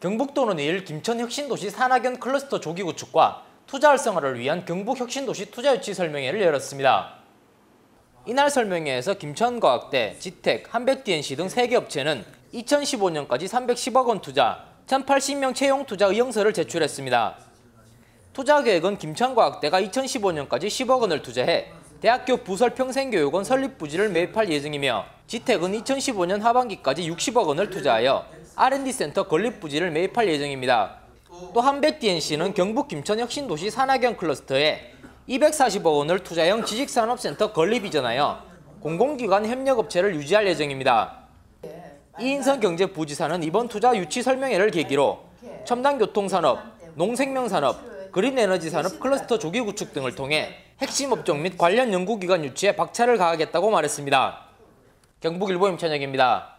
경북도는 2일 김천혁신도시 산학연 클러스터 조기 구축과 투자 활성화를 위한 경북혁신도시 투자유치 설명회를 열었습니다. 이날 설명회에서 김천과학대, 지텍, 한백DNC 등 3개 업체는 2015년까지 310억 원 투자, 1,080명 채용 투자 의형서를 제출했습니다. 투자 계획은 김천과학대가 2015년까지 10억 원을 투자해 대학교 부설 평생교육원 설립 부지를 매입할 예정이며 지텍은 2015년 하반기까지 60억 원을 투자하여 R&D 센터 건립 부지를 매입할 예정입니다. 또 한백DNC는 경북 김천 혁신도시 산학연 클러스터에 240억 원을 투자형 지식산업센터 건립 이전하여 공공기관 협력업체를 유지할 예정입니다. 이인선 경제부지사는 이번 투자 유치 설명회를 계기로 첨단 교통산업, 농생명산업, 그린에너지 산업 클러스터 조기 구축 등을 통해 핵심 업종 및 관련 연구기관 유치에 박차를 가하겠다고 말했습니다. 경북일보 임찬혁입니다.